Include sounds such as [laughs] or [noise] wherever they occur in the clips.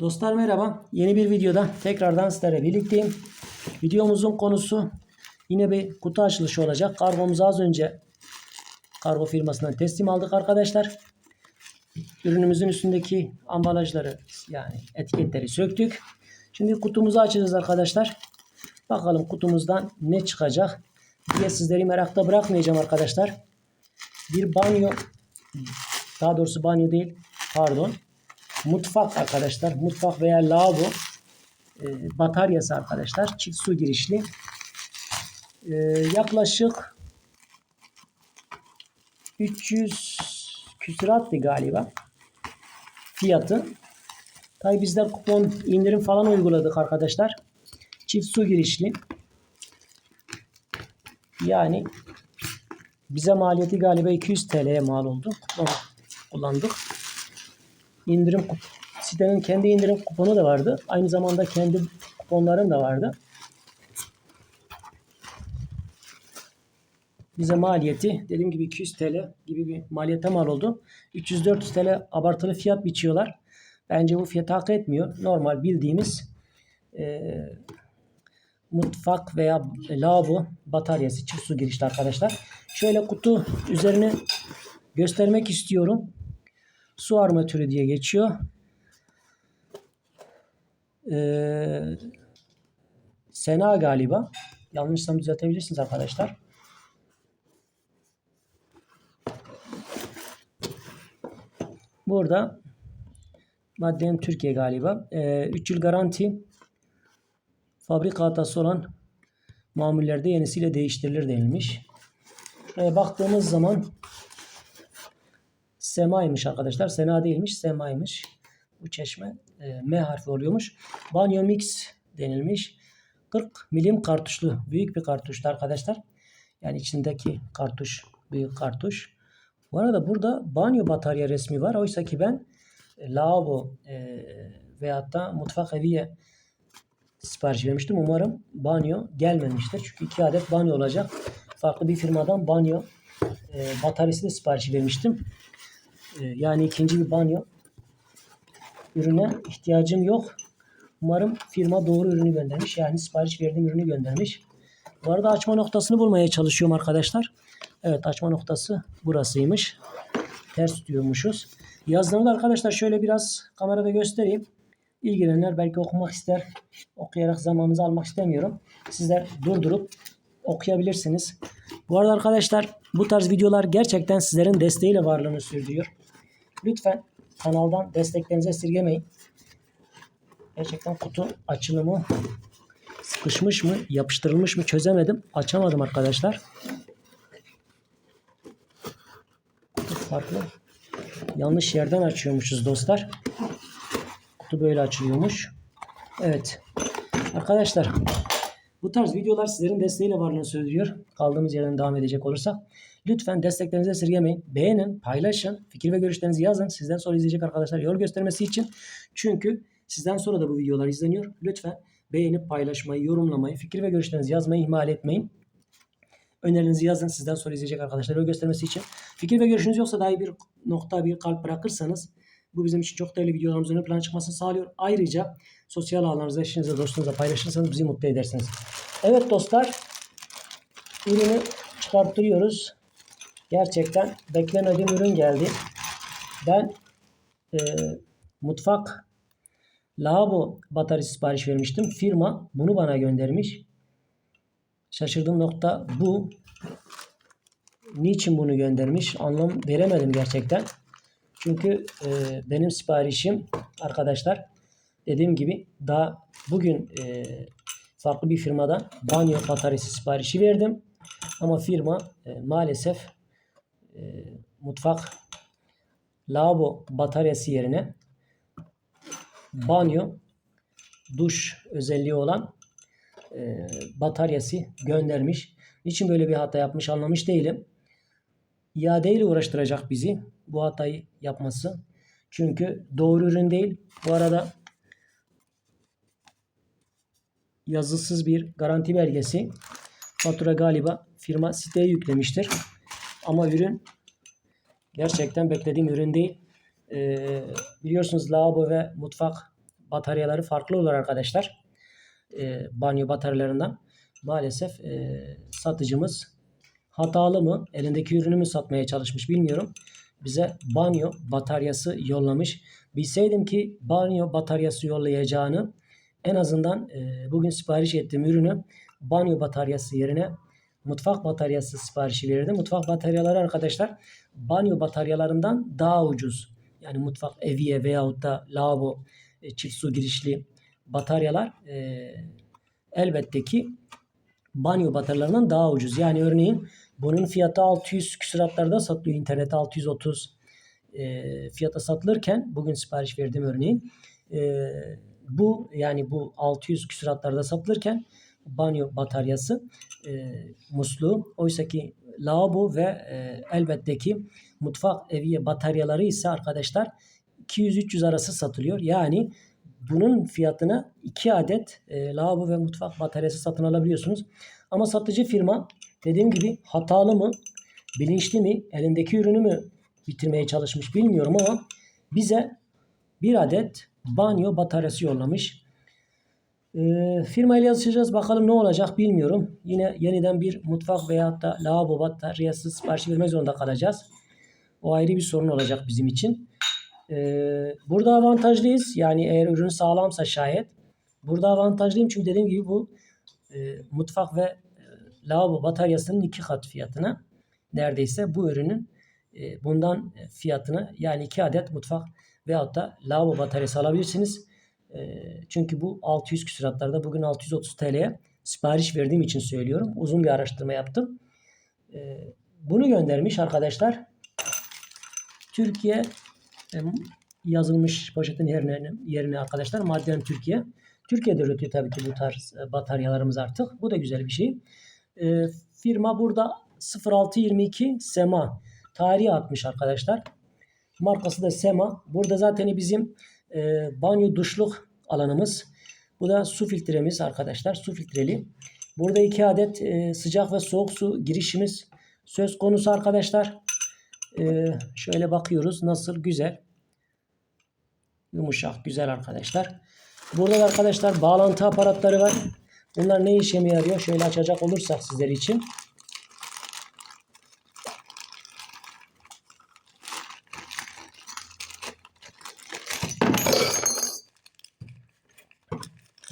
Dostlar merhaba. Yeni bir videoda tekrardan sizlerle birlikteyim. Videomuzun konusu yine bir kutu açılışı olacak. Kargomuzu az önce kargo firmasından teslim aldık arkadaşlar. Ürünümüzün üstündeki ambalajları yani etiketleri söktük. Şimdi kutumuzu açacağız arkadaşlar. Bakalım kutumuzdan ne çıkacak diye sizleri merakta bırakmayacağım arkadaşlar. Bir banyo daha doğrusu banyo değil pardon mutfak arkadaşlar. Mutfak veya lavabo e, bataryası arkadaşlar. Çift su girişli. E, yaklaşık 300 küsurattı galiba fiyatı. Tabi bizler kupon indirim falan uyguladık arkadaşlar. Çift su girişli. Yani bize maliyeti galiba 200 TL'ye mal oldu. Kupon kullandık. İndirim sitenin kendi indirim kuponu da vardı. Aynı zamanda kendi kuponlarım da vardı. Bize maliyeti dediğim gibi 200 TL gibi bir maliyete mal oldu. 300-400 TL abartılı fiyat biçiyorlar. Bence bu fiyatı hak etmiyor. Normal bildiğimiz e, mutfak veya lavabo bataryası çift su girişli arkadaşlar. Şöyle kutu üzerine göstermek istiyorum. Su armatürü diye geçiyor. Ee, Sena galiba. Yanlışsam düzeltebilirsiniz arkadaşlar. Burada maddenin Türkiye galiba. 3 yıl garanti fabrika hatası olan mamullerde yenisiyle değiştirilir denilmiş. Şuraya baktığımız zaman Sema'ymış arkadaşlar. Sena değilmiş. Sema'ymış. Bu çeşme e, M harfi oluyormuş. Banyo Mix denilmiş. 40 milim kartuşlu. Büyük bir kartuştu arkadaşlar. Yani içindeki kartuş büyük kartuş. Bu arada burada banyo batarya resmi var. Oysa ki ben e, lavabo e, veyahut da mutfak eviye sipariş vermiştim. Umarım banyo gelmemiştir. Çünkü iki adet banyo olacak. Farklı bir firmadan banyo e, bataryası da sipariş vermiştim. E, yani ikinci bir banyo ürüne ihtiyacım yok. Umarım firma doğru ürünü göndermiş. Yani sipariş verdiğim ürünü göndermiş. Bu arada açma noktasını bulmaya çalışıyorum arkadaşlar. Evet açma noktası burasıymış. Ters tutuyormuşuz. Yazılarını da arkadaşlar şöyle biraz kamerada göstereyim. İlgilenenler belki okumak ister. Okuyarak zamanınızı almak istemiyorum. Sizler durdurup okuyabilirsiniz. Bu arada arkadaşlar bu tarz videolar gerçekten sizlerin desteğiyle varlığını sürdürüyor. Lütfen kanaldan desteklerinizi esirgemeyin. Gerçekten kutu açılımı sıkışmış mı, yapıştırılmış mı çözemedim. Açamadım arkadaşlar. Kutu farklı. Yanlış yerden açıyormuşuz dostlar. Kutu böyle açılıyormuş. Evet. Arkadaşlar bu tarz videolar sizlerin desteğiyle varlığını sürdürüyor. Kaldığımız yerden devam edecek olursak. Lütfen desteklerinizi esirgemeyin. Beğenin, paylaşın, fikir ve görüşlerinizi yazın. Sizden sonra izleyecek arkadaşlar yol göstermesi için. Çünkü sizden sonra da bu videolar izleniyor. Lütfen beğenip paylaşmayı, yorumlamayı, fikir ve görüşlerinizi yazmayı ihmal etmeyin. Önerinizi yazın sizden sonra izleyecek arkadaşlar yol göstermesi için. Fikir ve görüşünüz yoksa dahi bir nokta, bir kalp bırakırsanız bu bizim için çok değerli videolarımızın ön plana çıkmasını sağlıyor. Ayrıca sosyal ağlarınızda eşinize, dostunuza paylaşırsanız bizi mutlu edersiniz. Evet dostlar, ürünü çıkarttırıyoruz. Gerçekten beklemediğim ürün geldi. Ben e, mutfak lavabo bataryası sipariş vermiştim. Firma bunu bana göndermiş. Şaşırdığım nokta bu. Niçin bunu göndermiş? Anlam veremedim gerçekten. Çünkü e, benim siparişim arkadaşlar dediğim gibi daha bugün e, farklı bir firmadan banyo bataryası siparişi verdim. Ama firma e, maalesef e, mutfak lavabo bataryası yerine banyo duş özelliği olan e, bataryası göndermiş. Niçin böyle bir hata yapmış anlamış değilim. İadeyle uğraştıracak bizi bu hatayı yapması. Çünkü doğru ürün değil. Bu arada yazısız bir garanti belgesi. Fatura galiba firma siteye yüklemiştir. Ama ürün gerçekten beklediğim ürün değil. Ee, biliyorsunuz lavabo ve mutfak bataryaları farklı olur arkadaşlar. E, banyo bataryalarından. Maalesef e, satıcımız hatalı mı, elindeki ürünü mü satmaya çalışmış bilmiyorum. Bize banyo bataryası yollamış. Bilseydim ki banyo bataryası yollayacağını en azından e, bugün sipariş ettiğim ürünü banyo bataryası yerine mutfak bataryası siparişi verirdim. Mutfak bataryaları arkadaşlar banyo bataryalarından daha ucuz. Yani mutfak eviye veyahut da lavabo e, çift su girişli bataryalar e, elbette ki banyo bataryalarından daha ucuz. Yani örneğin bunun fiyatı 600 küsuratlarda satılıyor. İnternette 630 e, fiyata satılırken bugün sipariş verdiğim örneğin e, bu yani bu 600 küsuratlarda satılırken banyo bataryası e, musluğu oysa ki lavabo ve e, elbette ki mutfak evi bataryaları ise arkadaşlar 200-300 arası satılıyor. Yani bunun fiyatına 2 adet e, lavabo ve mutfak bataryası satın alabiliyorsunuz. Ama satıcı firma dediğim gibi hatalı mı, bilinçli mi, elindeki ürünü mü bitirmeye çalışmış bilmiyorum ama bize bir adet banyo bataryası yollamış. E, firmayla yazışacağız. Bakalım ne olacak bilmiyorum. Yine yeniden bir mutfak veyahut da lavabo bataryası siparişi vermek zorunda kalacağız. O ayrı bir sorun olacak bizim için. Ee, burada avantajlıyız. Yani eğer ürün sağlamsa şayet. Burada avantajlıyım çünkü dediğim gibi bu e, mutfak ve e, lavabo bataryasının iki kat fiyatına neredeyse bu ürünün e, bundan fiyatını yani iki adet mutfak veyahut da lavabo bataryası alabilirsiniz. Çünkü bu 600 küsuratlarda bugün 630 TL'ye sipariş verdiğim için söylüyorum. Uzun bir araştırma yaptım. Bunu göndermiş arkadaşlar. Türkiye yazılmış poşetin yerine, yerine arkadaşlar Madden Türkiye. Türkiye'de üretiyor tabii ki bu tarz e, bataryalarımız artık. Bu da güzel bir şey. E, firma burada 0622 Sema tarihi atmış arkadaşlar. Markası da Sema. Burada zaten bizim e, banyo duşluk alanımız. Bu da su filtremiz arkadaşlar. Su filtreli. Burada iki adet e, sıcak ve soğuk su girişimiz söz konusu arkadaşlar. Ee, şöyle bakıyoruz. Nasıl? Güzel. Yumuşak. Güzel arkadaşlar. Burada da arkadaşlar bağlantı aparatları var. Bunlar ne işe yarıyor? Şöyle açacak olursak sizler için.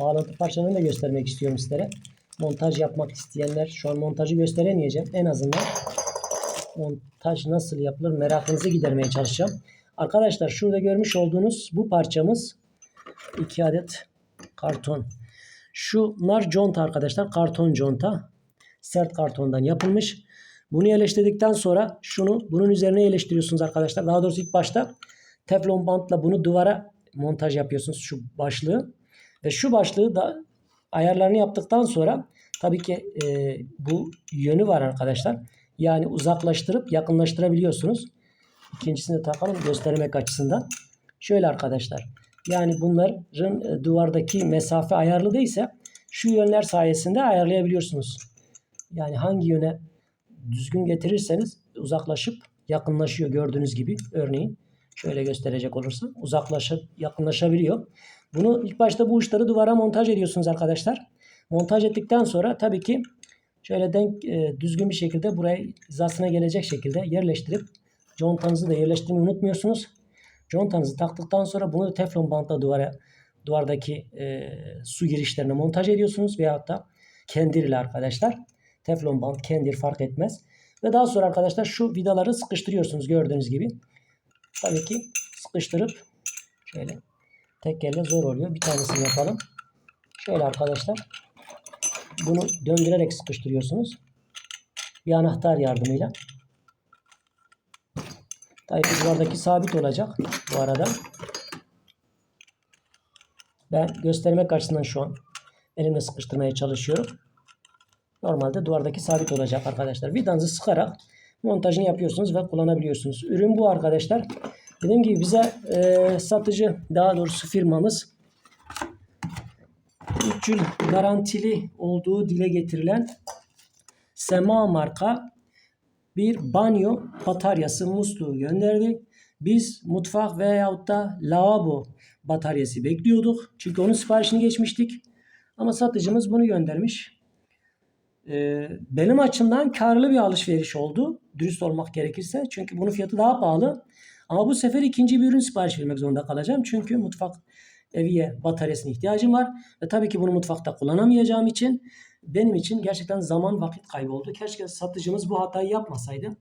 Bağlantı parçalarını da göstermek istiyorum sizlere. Montaj yapmak isteyenler şu an montajı gösteremeyeceğim. En azından montaj nasıl yapılır merakınızı gidermeye çalışacağım. Arkadaşlar şurada görmüş olduğunuz bu parçamız 2 adet karton. Şunlar conta arkadaşlar. Karton conta. Sert kartondan yapılmış. Bunu yerleştirdikten sonra şunu bunun üzerine yerleştiriyorsunuz arkadaşlar. Daha doğrusu ilk başta teflon bantla bunu duvara montaj yapıyorsunuz şu başlığı. Ve şu başlığı da ayarlarını yaptıktan sonra tabii ki e, bu yönü var arkadaşlar. Yani uzaklaştırıp yakınlaştırabiliyorsunuz. İkincisini takalım göstermek açısından. Şöyle arkadaşlar. Yani bunların e, duvardaki mesafe ayarlı değilse şu yönler sayesinde ayarlayabiliyorsunuz. Yani hangi yöne düzgün getirirseniz uzaklaşıp yakınlaşıyor gördüğünüz gibi. Örneğin şöyle gösterecek olursam uzaklaşıp yakınlaşabiliyor. Bunu ilk başta bu uçları duvara montaj ediyorsunuz arkadaşlar. Montaj ettikten sonra tabii ki şöyle denk e, düzgün bir şekilde buraya hizasına gelecek şekilde yerleştirip contanızı da yerleştirmeyi unutmuyorsunuz. Contanızı taktıktan sonra bunu da teflon bantla duvara duvardaki e, su girişlerine montaj ediyorsunuz veyahut da kendir ile arkadaşlar. Teflon bant, kendir fark etmez. Ve daha sonra arkadaşlar şu vidaları sıkıştırıyorsunuz gördüğünüz gibi. Tabii ki sıkıştırıp şöyle tek elle zor oluyor. Bir tanesini yapalım. Şöyle arkadaşlar bunu döndürerek sıkıştırıyorsunuz. Bir anahtar yardımıyla. Tabii duvardaki sabit olacak bu arada. Ben göstermek açısından şu an elimle sıkıştırmaya çalışıyorum. Normalde duvardaki sabit olacak arkadaşlar. Vidanızı sıkarak montajını yapıyorsunuz ve kullanabiliyorsunuz. Ürün bu arkadaşlar. Dediğim gibi bize e, satıcı daha doğrusu firmamız 3 yıl garantili olduğu dile getirilen Sema marka bir banyo bataryası musluğu gönderdi. Biz mutfak veyahut da lavabo bataryası bekliyorduk. Çünkü onun siparişini geçmiştik. Ama satıcımız bunu göndermiş. Ee, benim açımdan karlı bir alışveriş oldu. Dürüst olmak gerekirse. Çünkü bunun fiyatı daha pahalı. Ama bu sefer ikinci bir ürün sipariş vermek zorunda kalacağım. Çünkü mutfak eviye bataryasına ihtiyacım var. Ve tabii ki bunu mutfakta kullanamayacağım için benim için gerçekten zaman vakit kaybı oldu. Keşke satıcımız bu hatayı yapmasaydı.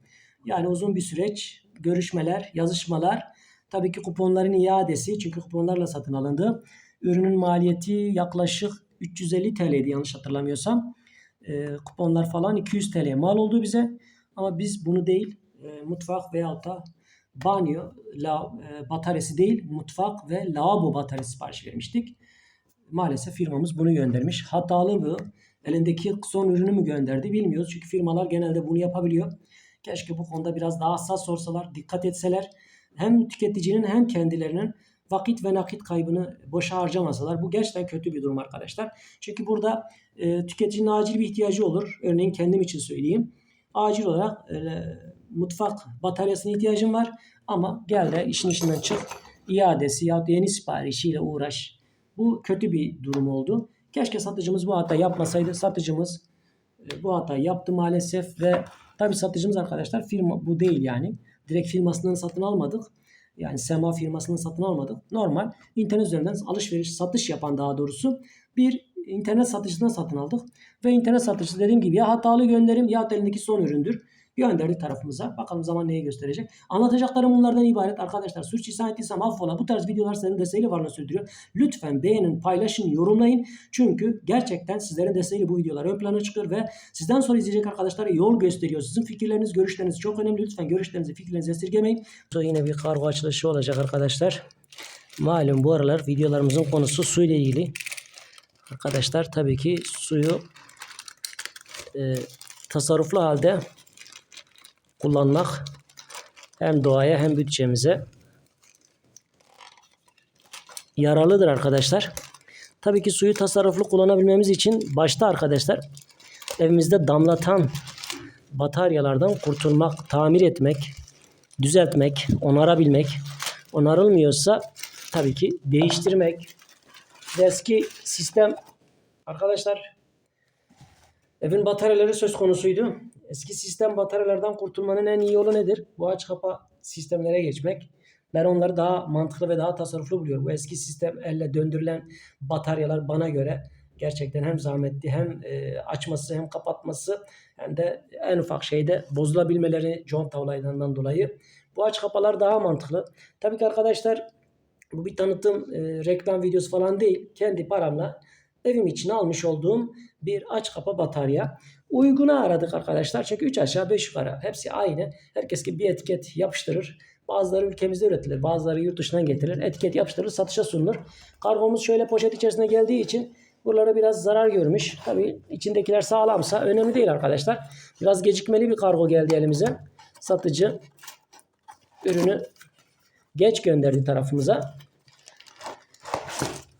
Yani uzun bir süreç, görüşmeler, yazışmalar, tabii ki kuponların iadesi çünkü kuponlarla satın alındı. Ürünün maliyeti yaklaşık 350 TL'ydi yanlış hatırlamıyorsam. Ee, kuponlar falan 200 TL mal oldu bize. Ama biz bunu değil, e, mutfak veyahut da banyo la, e, bataryası değil, mutfak ve lavabo bataryası sipariş vermiştik. Maalesef firmamız bunu göndermiş. Hatalı bu. Elindeki son ürünü mü gönderdi bilmiyoruz. Çünkü firmalar genelde bunu yapabiliyor. Keşke bu konuda biraz daha hassas sorsalar, dikkat etseler. Hem tüketicinin hem kendilerinin vakit ve nakit kaybını boşa harcamasalar. Bu gerçekten kötü bir durum arkadaşlar. Çünkü burada e, tüketicinin acil bir ihtiyacı olur. Örneğin kendim için söyleyeyim. Acil olarak e, mutfak bataryasına ihtiyacım var. Ama gel de işin içinden çık. iadesi ya yeni siparişiyle uğraş. Bu kötü bir durum oldu. Keşke satıcımız bu hata yapmasaydı. Satıcımız e, bu hatayı yaptı maalesef ve tabi satıcımız arkadaşlar firma bu değil yani. Direkt firmasından satın almadık. Yani Sema firmasından satın almadık. Normal internet üzerinden alışveriş, satış yapan daha doğrusu bir internet satıcısından satın aldık. Ve internet satıcısı dediğim gibi ya hatalı gönderim ya elindeki son üründür. Gönderdi tarafımıza. Bakalım zaman neyi gösterecek. Anlatacaklarım bunlardan ibaret. Arkadaşlar sürçülisan ettiysem affola. Bu tarz videolar sizlerin desteğiyle varlığını sürdürüyor. Lütfen beğenin, paylaşın, yorumlayın. Çünkü gerçekten sizlerin desteğiyle bu videolar ön plana çıkıyor ve sizden sonra izleyecek arkadaşlara yol gösteriyor. Sizin fikirleriniz, görüşleriniz çok önemli. Lütfen görüşlerinizi, fikirlerinizi esirgemeyin. So yine bir kargo açılışı olacak arkadaşlar. Malum bu aralar videolarımızın konusu su ile ilgili. Arkadaşlar tabii ki suyu e, tasarruflu halde kullanmak hem doğaya hem bütçemize yararlıdır arkadaşlar. Tabii ki suyu tasarruflu kullanabilmemiz için başta arkadaşlar evimizde damlatan bataryalardan kurtulmak, tamir etmek, düzeltmek, onarabilmek. Onarılmıyorsa tabii ki değiştirmek. Eski sistem arkadaşlar evin bataryaları söz konusuydu. Eski sistem bataryalardan kurtulmanın en iyi yolu nedir? Bu aç kapa sistemlere geçmek. Ben onları daha mantıklı ve daha tasarruflu buluyorum. Bu eski sistem elle döndürülen bataryalar bana göre gerçekten hem zahmetli hem e, açması hem kapatması hem de en ufak şeyde bozulabilmeleri conta olaylarından dolayı. Bu aç kapalar daha mantıklı. Tabii ki arkadaşlar bu bir tanıtım e, reklam videosu falan değil. Kendi paramla evim için almış olduğum bir aç kapa batarya. Uyguna aradık arkadaşlar. Çünkü 3 aşağı 5 yukarı hepsi aynı. Herkes gibi bir etiket yapıştırır. Bazıları ülkemizde üretilir. Bazıları yurt dışından getirilir. Etiket yapıştırılır. Satışa sunulur. Kargomuz şöyle poşet içerisine geldiği için buralara biraz zarar görmüş. Tabii içindekiler sağlamsa önemli değil arkadaşlar. Biraz gecikmeli bir kargo geldi elimize. Satıcı ürünü geç gönderdi tarafımıza.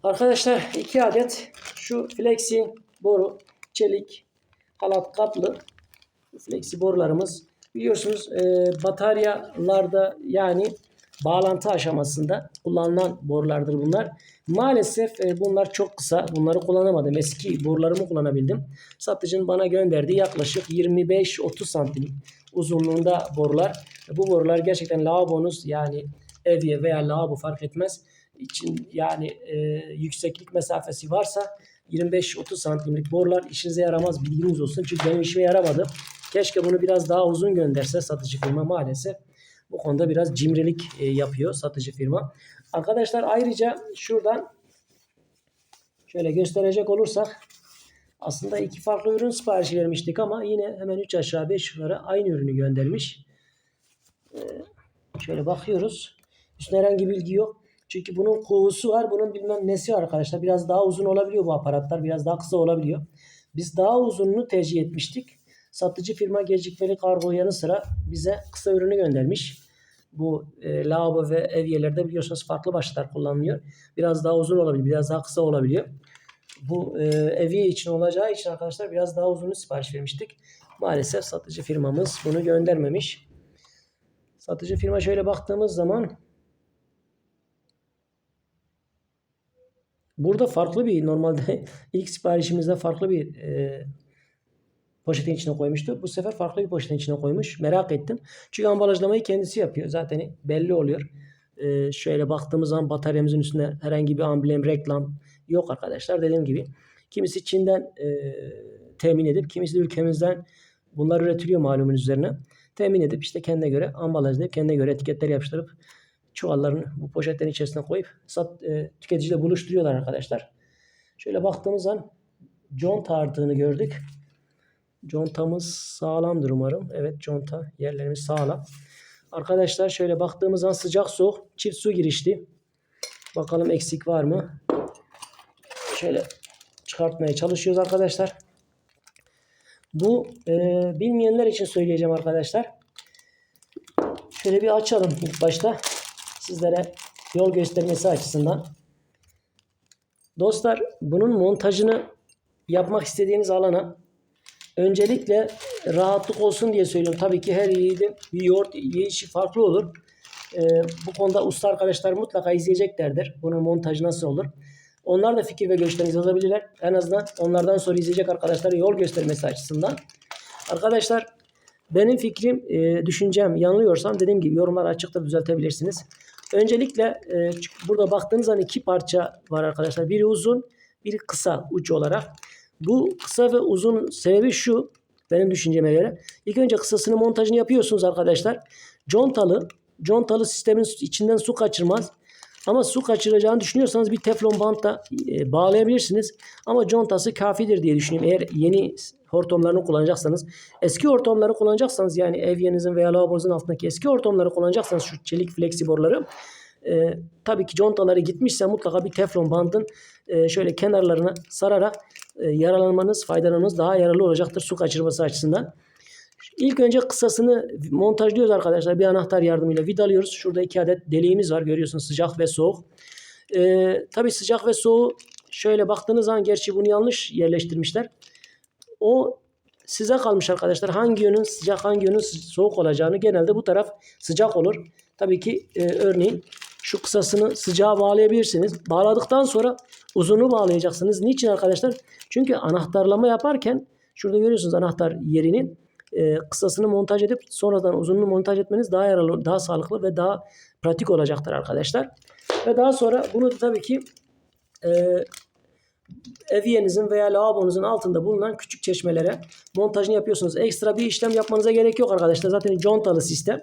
Arkadaşlar iki adet şu flexi boru çelik halat kaplı flexi borularımız biliyorsunuz e, bataryalarda yani bağlantı aşamasında kullanılan borulardır bunlar. Maalesef e, bunlar çok kısa. Bunları kullanamadım. Eski borularımı kullanabildim. Satıcının bana gönderdiği yaklaşık 25-30 santim uzunluğunda borular. Bu borular gerçekten lavabonuz yani evye veya lavabo fark etmez için yani e, yükseklik mesafesi varsa 25-30 santimlik borular işinize yaramaz bilginiz olsun. Çünkü benim işime yaramadı. Keşke bunu biraz daha uzun gönderse satıcı firma maalesef. Bu konuda biraz cimrilik e, yapıyor satıcı firma. Arkadaşlar ayrıca şuradan şöyle gösterecek olursak aslında iki farklı ürün siparişi vermiştik ama yine hemen 3 aşağı 5 yukarı aynı ürünü göndermiş. Ee, şöyle bakıyoruz. Üstüne herhangi bilgi yok. Çünkü bunun kuğusu var. Bunun bilmem nesi var arkadaşlar. Biraz daha uzun olabiliyor bu aparatlar. Biraz daha kısa olabiliyor. Biz daha uzununu tercih etmiştik. Satıcı firma gecikmeli kargo yanı sıra bize kısa ürünü göndermiş. Bu e, lavabo ve evyelerde biliyorsunuz farklı başlıklar kullanılıyor. Biraz daha uzun olabilir, biraz daha kısa olabiliyor. Bu e, evye için olacağı için arkadaşlar biraz daha uzun sipariş vermiştik. Maalesef satıcı firmamız bunu göndermemiş. Satıcı firma şöyle baktığımız zaman burada farklı bir normalde [laughs] ilk siparişimizde farklı bir e, poşetin içine koymuştu. Bu sefer farklı bir poşetin içine koymuş. Merak ettim. Çünkü ambalajlamayı kendisi yapıyor. Zaten belli oluyor. E, şöyle baktığımız zaman bataryamızın üstünde herhangi bir amblem, reklam yok arkadaşlar. Dediğim gibi kimisi Çin'den e, temin edip kimisi de ülkemizden bunlar üretiliyor malumun üzerine. Temin edip işte kendine göre ambalajlayıp kendine göre etiketler yapıştırıp çuvallarını bu poşetlerin içerisine koyup sat, e, tüketiciyle buluşturuyorlar arkadaşlar. Şöyle baktığımız zaman conta artığını gördük. Contamız sağlamdır umarım. Evet conta yerlerimiz sağlam. Arkadaşlar şöyle baktığımız zaman sıcak soğuk çift su girişli. Bakalım eksik var mı? Şöyle çıkartmaya çalışıyoruz arkadaşlar. Bu e, bilmeyenler için söyleyeceğim arkadaşlar. Şöyle bir açalım ilk başta. Sizlere yol göstermesi açısından. Dostlar bunun montajını yapmak istediğiniz alana öncelikle rahatlık olsun diye söylüyorum. Tabii ki her yiğidin bir yoğurt yiyişi farklı olur. Ee, bu konuda usta arkadaşlar mutlaka izleyeceklerdir. Bunun montajı nasıl olur. Onlar da fikir ve görüşlerinizi yazabilirler. En azından onlardan sonra izleyecek arkadaşlara yol göstermesi açısından. Arkadaşlar benim fikrim, e, düşüncem yanılıyorsam dediğim gibi yorumlar açıkta düzeltebilirsiniz. Öncelikle e, burada baktığınız zaman iki parça var arkadaşlar. Biri uzun, biri kısa uç olarak. Bu kısa ve uzun sebebi şu. Benim düşünceme göre. İlk önce kısasını montajını yapıyorsunuz arkadaşlar. Contalı, contalı sistemin içinden su kaçırmaz. Ama su kaçıracağını düşünüyorsanız bir teflon bantla e, bağlayabilirsiniz. Ama contası kafidir diye düşünüyorum. Eğer yeni hortumlarını kullanacaksanız. Eski hortumları kullanacaksanız yani evyenizin veya lavabonuzun altındaki eski hortumları kullanacaksanız şu çelik flexi boruları e, tabii ki contaları gitmişse mutlaka bir teflon bandın e, şöyle kenarlarına sararak e, yaralanmanız, faydalanmanız daha yararlı olacaktır su kaçırması açısından. İlk önce kısasını montajlıyoruz arkadaşlar. Bir anahtar yardımıyla vidalıyoruz. Şurada iki adet deliğimiz var. Görüyorsunuz sıcak ve soğuk. Ee, tabii sıcak ve soğuğu şöyle baktığınız zaman gerçi bunu yanlış yerleştirmişler. O size kalmış arkadaşlar. Hangi yönün sıcak hangi yönün soğuk olacağını genelde bu taraf sıcak olur. Tabii ki e, örneğin şu kısasını sıcağa bağlayabilirsiniz. Bağladıktan sonra uzunu bağlayacaksınız. Niçin arkadaşlar? Çünkü anahtarlama yaparken şurada görüyorsunuz anahtar yerini e, kısasını montaj edip sonradan uzunluğunu montaj etmeniz daha yararlı, daha sağlıklı ve daha pratik olacaktır arkadaşlar. Ve daha sonra bunu da tabii ki e, eviyenizin veya lavabonuzun altında bulunan küçük çeşmelere montajını yapıyorsunuz. Ekstra bir işlem yapmanıza gerek yok arkadaşlar. Zaten contalı sistem.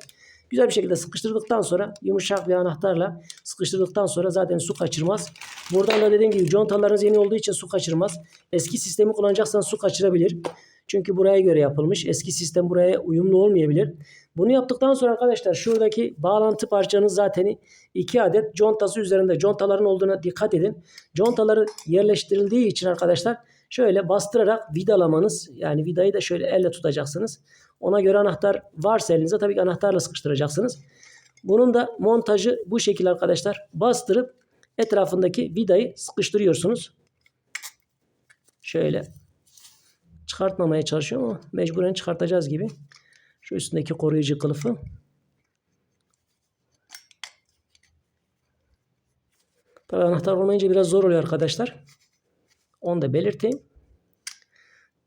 Güzel bir şekilde sıkıştırdıktan sonra yumuşak bir anahtarla sıkıştırdıktan sonra zaten su kaçırmaz. Buradan da dediğim gibi contalarınız yeni olduğu için su kaçırmaz. Eski sistemi kullanacaksanız su kaçırabilir. Çünkü buraya göre yapılmış. Eski sistem buraya uyumlu olmayabilir. Bunu yaptıktan sonra arkadaşlar şuradaki bağlantı parçanız zaten iki adet contası üzerinde contaların olduğuna dikkat edin. Contaları yerleştirildiği için arkadaşlar şöyle bastırarak vidalamanız yani vidayı da şöyle elle tutacaksınız. Ona göre anahtar varsa elinizde tabii ki anahtarla sıkıştıracaksınız. Bunun da montajı bu şekilde arkadaşlar. Bastırıp etrafındaki vidayı sıkıştırıyorsunuz. Şöyle çıkartmamaya çalışıyorum ama mecburen çıkartacağız gibi. Şu üstündeki koruyucu kılıfı. Tabii anahtar olmayınca biraz zor oluyor arkadaşlar. Onu da belirteyim.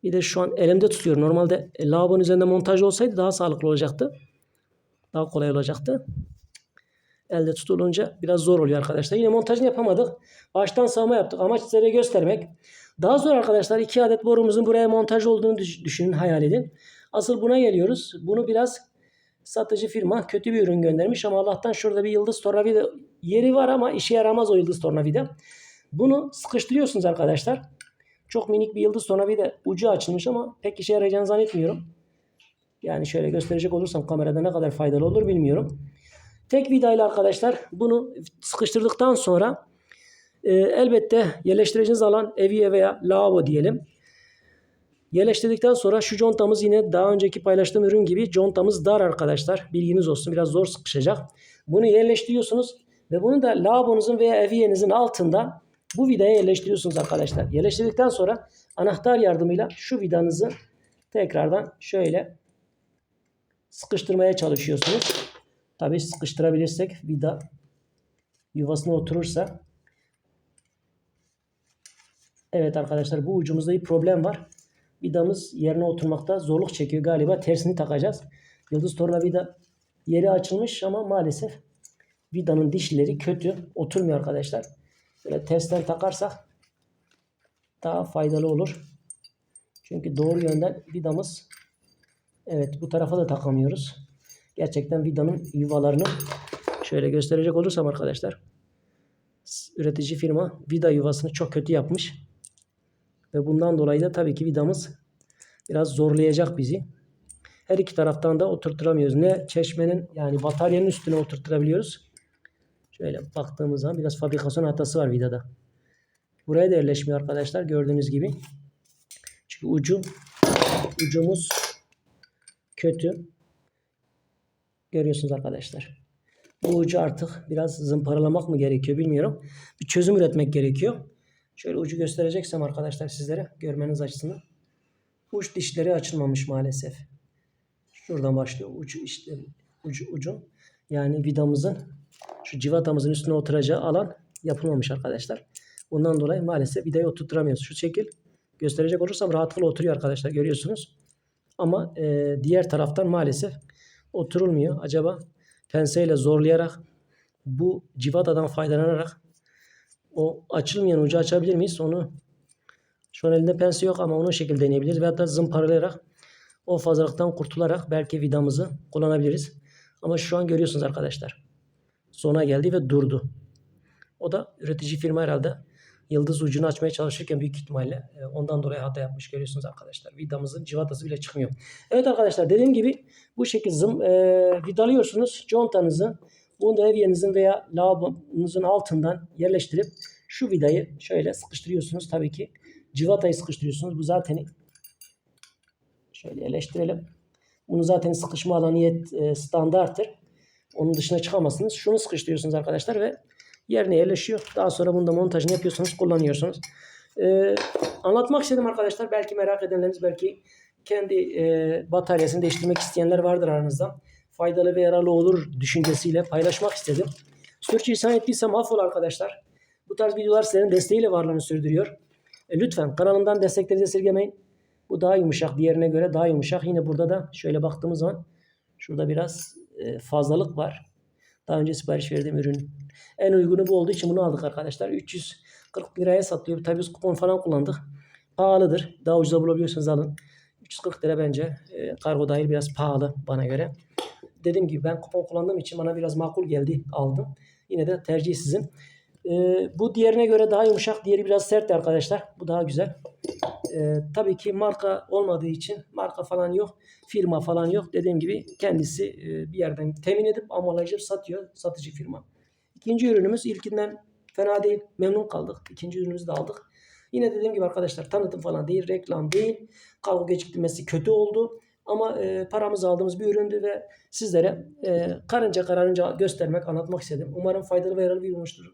Bir de şu an elimde tutuyorum. Normalde lavabonun üzerinde montaj olsaydı daha sağlıklı olacaktı. Daha kolay olacaktı. Elde tutulunca biraz zor oluyor arkadaşlar. Yine montajını yapamadık. Baştan sağma yaptık. Amaç size göstermek. Daha sonra arkadaşlar iki adet borumuzun buraya montaj olduğunu düşünün, hayal edin. Asıl buna geliyoruz. Bunu biraz satıcı firma kötü bir ürün göndermiş ama Allah'tan şurada bir yıldız tornavida yeri var ama işe yaramaz o yıldız tornavida. Bunu sıkıştırıyorsunuz arkadaşlar. Çok minik bir yıldız tornavida ucu açılmış ama pek işe yarayacağını zannetmiyorum. Yani şöyle gösterecek olursam kamerada ne kadar faydalı olur bilmiyorum. Tek vidayla arkadaşlar bunu sıkıştırdıktan sonra e, elbette yerleştireceğiniz alan eviye veya lavabo diyelim. Yerleştirdikten sonra şu contamız yine daha önceki paylaştığım ürün gibi contamız dar arkadaşlar. Bilginiz olsun biraz zor sıkışacak. Bunu yerleştiriyorsunuz ve bunu da lavabonuzun veya eviyenizin altında bu vidaya yerleştiriyorsunuz arkadaşlar. Yerleştirdikten sonra anahtar yardımıyla şu vidanızı tekrardan şöyle sıkıştırmaya çalışıyorsunuz. Tabii sıkıştırabilirsek vida yuvasına oturursa. Evet arkadaşlar bu ucumuzda bir problem var. Vidamız yerine oturmakta zorluk çekiyor galiba. Tersini takacağız. Yıldız tornavida yeri açılmış ama maalesef vidanın dişleri kötü. Oturmuyor arkadaşlar. Böyle tersten takarsak daha faydalı olur. Çünkü doğru yönden vidamız evet bu tarafa da takamıyoruz. Gerçekten vidanın yuvalarını şöyle gösterecek olursam arkadaşlar üretici firma vida yuvasını çok kötü yapmış. Ve bundan dolayı da tabii ki vidamız biraz zorlayacak bizi. Her iki taraftan da oturtturamıyoruz. Ne çeşmenin yani bataryanın üstüne oturtturabiliyoruz. Şöyle baktığımız zaman biraz fabrikasyon hatası var vidada. Buraya da yerleşmiyor arkadaşlar gördüğünüz gibi. Çünkü ucu ucumuz kötü. Görüyorsunuz arkadaşlar. Bu ucu artık biraz zımparalamak mı gerekiyor bilmiyorum. Bir çözüm üretmek gerekiyor. Şöyle ucu göstereceksem arkadaşlar sizlere görmeniz açısından. Uç dişleri açılmamış maalesef. Şuradan başlıyor ucu işte ucu ucun. Yani vidamızın şu civatamızın üstüne oturacağı alan yapılmamış arkadaşlar. Bundan dolayı maalesef vidayı oturtturamıyoruz. Şu şekil gösterecek olursam rahatlıkla oturuyor arkadaşlar görüyorsunuz. Ama e, diğer taraftan maalesef oturulmuyor. Acaba penseyle zorlayarak bu civatadan faydalanarak o açılmayan ucu açabilir miyiz? Onu şu an elinde pense yok ama onu şekilde deneyebiliriz. Veyahut da zımparalayarak o fazlalıktan kurtularak belki vidamızı kullanabiliriz. Ama şu an görüyorsunuz arkadaşlar. Sona geldi ve durdu. O da üretici firma herhalde yıldız ucunu açmaya çalışırken büyük ihtimalle e, ondan dolayı hata yapmış görüyorsunuz arkadaşlar. Vidamızın civatası bile çıkmıyor. Evet arkadaşlar dediğim gibi bu şekilde zım, e, vidalıyorsunuz contanızı. Bunu da evyenizin veya lavabonuzun altından yerleştirip şu vidayı şöyle sıkıştırıyorsunuz. Tabii ki civatayı sıkıştırıyorsunuz. Bu zaten şöyle yerleştirelim. Bunu zaten sıkışma alanı yet, e, standarttır. Onun dışına çıkamazsınız. Şunu sıkıştırıyorsunuz arkadaşlar ve yerine yerleşiyor. Daha sonra bunda montajını yapıyorsunuz, kullanıyorsunuz. Ee, anlatmak istedim arkadaşlar. Belki merak edenleriniz, belki kendi e, bataryasını değiştirmek isteyenler vardır aranızda. Faydalı ve yararlı olur düşüncesiyle paylaşmak istedim. Sürçülisan ettiysem affola arkadaşlar. Bu tarz videolar sizlerin desteğiyle varlığını sürdürüyor. E, lütfen kanalımdan desteklerinizi esirgemeyin. Bu daha yumuşak. Diğerine göre daha yumuşak. Yine burada da şöyle baktığımız zaman şurada biraz e, fazlalık var. Daha önce sipariş verdiğim ürün. En uygunu bu olduğu için bunu aldık arkadaşlar. 340 liraya satılıyor. Tabii biz kupon falan kullandık. Pahalıdır. Daha ucuza bulabiliyorsanız alın. 340 lira bence e, kargo dahil biraz pahalı bana göre. Dediğim gibi ben kupon kullandığım için bana biraz makul geldi. Aldım. Yine de tercih sizin. E, bu diğerine göre daha yumuşak. Diğeri biraz sertti arkadaşlar. Bu daha güzel. E, tabii ki marka olmadığı için marka falan yok. Firma falan yok. Dediğim gibi kendisi e, bir yerden temin edip ambalajı satıyor. Satıcı firma. İkinci ürünümüz ilkinden fena değil. Memnun kaldık. İkinci ürünümüzü de aldık. Yine dediğim gibi arkadaşlar tanıtım falan değil, reklam değil. Kargo geciktirmesi kötü oldu. Ama e, paramızı aldığımız bir üründü ve sizlere e, karınca kararınca göstermek, anlatmak istedim. Umarım faydalı ve yararlı bir olmuştur.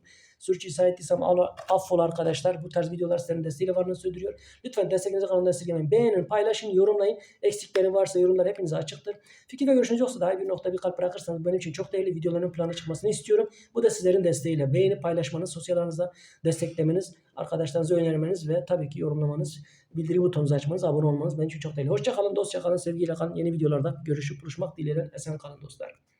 Sürçülisan ettiysem affola arkadaşlar. Bu tarz videolar sizlerin desteğiyle varlığını sürdürüyor. Lütfen desteklerinizi kanalımda esirgemeyin. Beğenin, paylaşın, yorumlayın. Eksikleri varsa yorumlar hepinize açıktır. Fikir ve görüşünüz yoksa daha bir nokta bir kalp bırakırsanız benim için çok değerli videoların plana çıkmasını istiyorum. Bu da sizlerin desteğiyle. Beğeni, paylaşmanız, sosyal aranızda desteklemeniz, arkadaşlarınıza önermeniz ve tabii ki yorumlamanız, bildiri butonunuzu açmanız, abone olmanız benim için çok değerli. Hoşçakalın, dostça kalın, sevgiyle kalın. Yeni videolarda görüşüp buluşmak dileğiyle. Esen kalın dostlar.